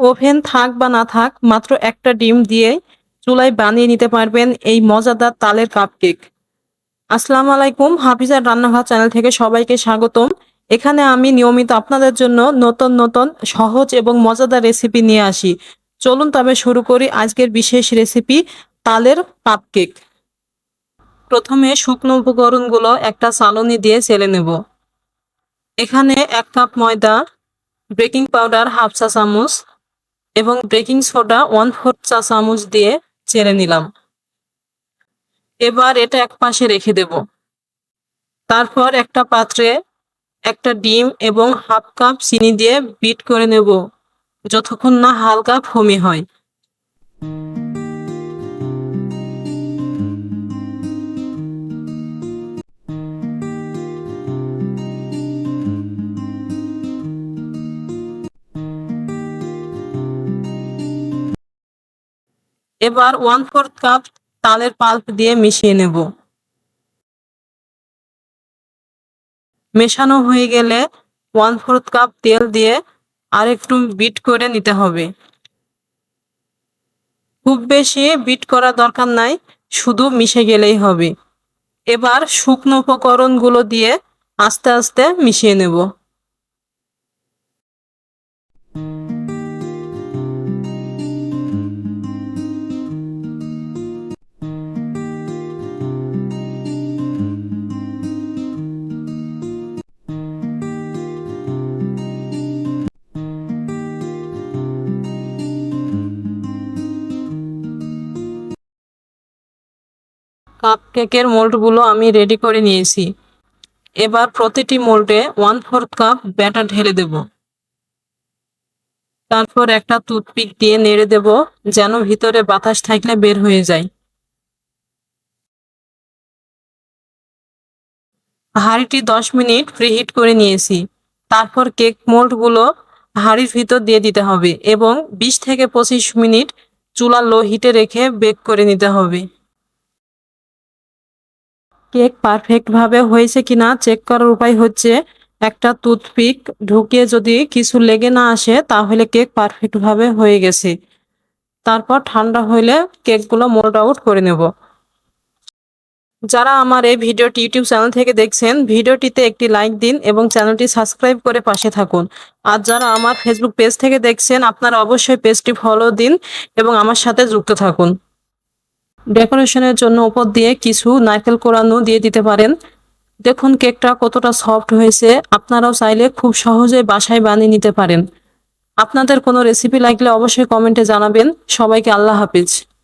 Oven থাক বা না থাক, মাত্র একটা ডিম দিয়ে চুলায় বানিয়ে নিতে পারবেন এই মজাদার তালের কাপকেক আসসালামু আলাইকুম হাফিজার রান্নাঘর চ্যানেল থেকে সবাইকে স্বাগতম। এখানে আমি নিয়মিত আপনাদের জন্য নতুন নতুন, সহজ এবং মজাদার রেসিপি নিয়ে আসি। চলুন তবে শুরু করি আজকের বিশেষ রেসিপি তালের কাপকেক প্রথমে শুকনো উপকরণগুলো একটা চালনি দিয়ে চেলে নেব। এখানে এক কাপ ময়দা বেকিং পাউডার হাফ চা চামচ এবং বেকিং সোডা ওয়ান ফোর চা চামচ দিয়ে চেড়ে নিলাম। এবার এটা এক পাশে রেখে দেব। তারপর একটা পাত্রে একটা ডিম এবং হাফ কাপ চিনি দিয়ে বিট করে নেব, যতক্ষণ না হালকা ফমি হয়। এবার ওয়ান ফোর্থ কাপ তালের পাল্প দিয়ে মিশিয়ে নেব। মেশানো হয়ে গেলে ওয়ান ফোর্থ কাপ তেল দিয়ে আর একটু বিট করে নিতে হবে। খুব বেশি বিট করা দরকার নাই, শুধু মিশে গেলেই হবে। এবার শুকনো উপকরণগুলো দিয়ে আস্তে আস্তে মিশিয়ে নেব। কাপ কেকের মোল্ডগুলো আমি রেডি করে নিয়েছি। এবার প্রতিটি মোল্ডে ওয়ান ফোর্থ কাপ ব্যাটার ঢেলে দেব। তারপর একটা টুথপিক দিয়ে নেড়ে দেব, যেন ভিতরে বাতাস থাকলে বের হয়ে যায়। হাঁড়িটি দশ মিনিট প্রিহিট করে নিয়েছি। তারপর কেক মোল্ডগুলো হাঁড়ির ভিতর দিয়ে দিতে হবে এবং বিশ থেকে পঁচিশ মিনিট চুলা লো হিটে রেখে বেক করে নিতে হবে। কেক পারফেক্টভাবে হয়েছে কিনা চেক করার উপায় হচ্ছে একটা টুথপিক ঢুকিয়ে যদি কিছু লেগে না আসে, তাহলে কেক পারফেক্টভাবে হয়ে গেছে। তারপর ঠান্ডা হইলে কেকগুলো মোল্ড আউট করে নেব। যারা আমার এই ভিডিওটি ইউটিউব চ্যানেল থেকে দেখছেন, ভিডিওটিতে একটি লাইক দিন এবং চ্যানেলটি সাবস্ক্রাইব করে পাশে থাকুন। আর যারা আমার ফেসবুক পেজ থেকে দেখছেন, আপনারা অবশ্যই পেজটি ফলো দিন এবং আমার সাথে যুক্ত থাকুন। ডেকোরেশনের জন্য উপর দিয়ে কিছু নারকেল কোরানো দিয়ে দিতে পারেন। দেখুন কেকটা কতটা সফট হয়েছে। আপনারাও চাইলে খুব সহজে বাসায় বানিয়ে নিতে পারেন। আপনাদের কোনো রেসিপি লাগলে অবশ্যই কমেন্টে জানাবেন। সবাইকে আল্লাহ হাফিজ।